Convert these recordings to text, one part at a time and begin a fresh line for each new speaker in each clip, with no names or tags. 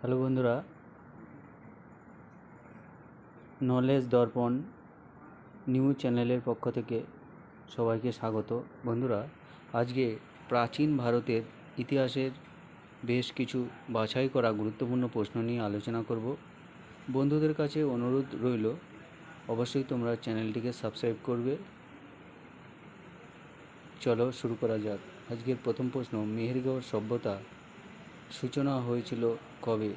Hello বন্ধুরা। Knowledge দর্পণ news চ্যানেলের পক্ষ থেকে সবাইকে স্বাগত। বন্ধুরা, আজকে প্রাচীন ভারতের ইতিহাসের বেশ কিছু বাছাই করা গুরুত্বপূর্ণ প্রশ্ন নিয়ে আলোচনা করব। বন্ধুদের কাছে অনুরোধ রইল, অবশ্যই তোমরা চ্যানেলটিকে সাবস্ক্রাইব করবে। চলো শুরু করা যাক। আজকের প্রথম প্রশ্ন, মেহেরগড় সভ্যতা সূচনা হয়েছিল কবে?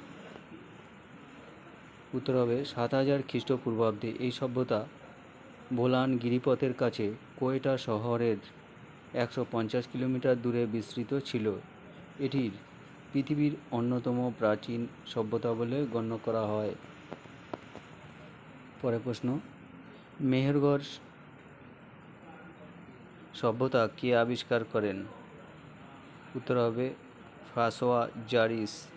উত্তর হবে, সাত হাজার খ্রিস্টপূর্বাব্দে। এই সভ্যতা বোলান গিরিপথের কাছে কোয়েটা শহরের একশো পঞ্চাশ কিলোমিটার দূরে বিস্তৃত ছিল। এটির পৃথিবীর অন্যতম প্রাচীন সভ্যতা বলে গণ্য করা হয়। পরে প্রশ্ন, মেহেরগড় সভ্যতা কে আবিষ্কার করেন? উত্তর হবে ফ্রাসোয়া জারিস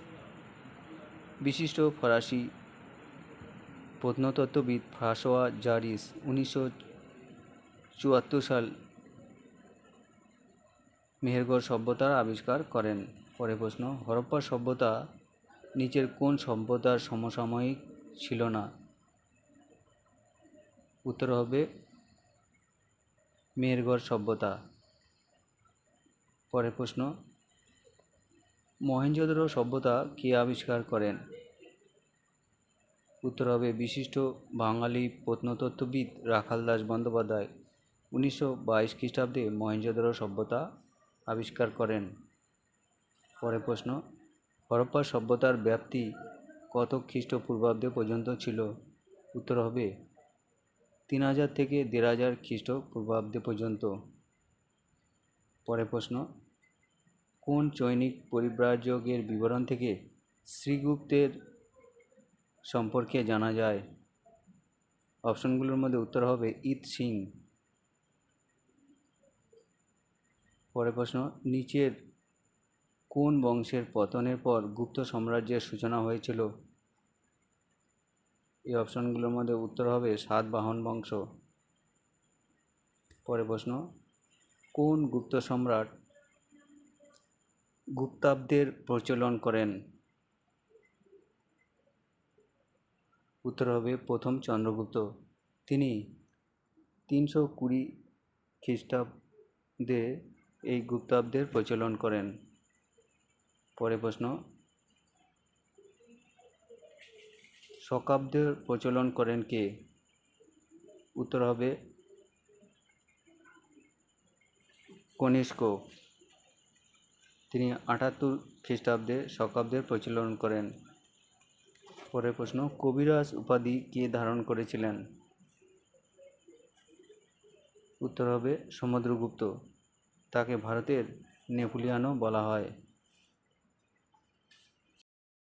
বিশিষ্ট ফরাসি প্রত্নতত্ত্ববিদ ফ্রাসোয়া জারিস উনিশশো চুয়াত্তর সাল মেহেরগড় সভ্যতার আবিষ্কার করেন। পরে প্রশ্ন, হরপ্পা সভ্যতা নিচের কোন সভ্যতার সমসাময়িক ছিল না? উত্তর হবে, মেহেরগড় সভ্যতা। পরের প্রশ্ন মহেঞ্জোদারো সভ্যতা কে আবিষ্কার করেন? উত্তর হবে বিশিষ্ট বাঙালি প্রত্নতত্ত্ববিদ রাখাল দাস বন্দ্যোপাধ্যায়। উনিশশো বাইশ খ্রিস্টাব্দে মহেঞ্জোদারো সভ্যতা আবিষ্কার করেন। পরের প্রশ্ন, হরপ্পা সভ্যতার ব্যাপ্তি কত খ্রিস্টপূর্বাব্দে পর্যন্ত ছিল? উত্তর হবে তিন হাজার থেকে দেড় হাজার খ্রিস্টপূর্বাব্দে পর্যন্ত। পরের প্রশ্ন কোন চৈনিক পরিব্রাজকের বিবরণ থেকে শ্রীগুপ্তের সম্পর্কে জানা যায়? অপশনগুলোর মধ্যে উত্তর হবে ইত সিং। পরের প্রশ্ন, নিচের কোন বংশের পতনের পর গুপ্ত সাম্রাজ্যের সূচনা হয়েছিল? এই অপশনগুলোর মধ্যে উত্তর হবে সাতবাহন বংশ। পরের প্রশ্ন, কোন গুপ্ত সম্রাট গুপ্তাব্দের প্রচলন করেন। উত্তর হবে প্রথম চন্দ্রগুপ্ত। তিনি তিনশো কুড়ি খ্রিস্টাব্দে এই গুপ্তাব্দের প্রচলন করেন। পরে প্রশ্ন, শকাব্দের প্রচলন করেন কে? উত্তর হবে কনিষ্ক। তিনি আটাত্তর খ্রিস্টাব্দে শকাব্দের প্রচলন করেন। পরের প্রশ্ন, কবিরাজ উপাধি কে ধারণ করেছিলেন? উত্তর হবে সমুদ্রগুপ্ত। তাকে ভারতের নেপোলিয়ানও বলা হয়।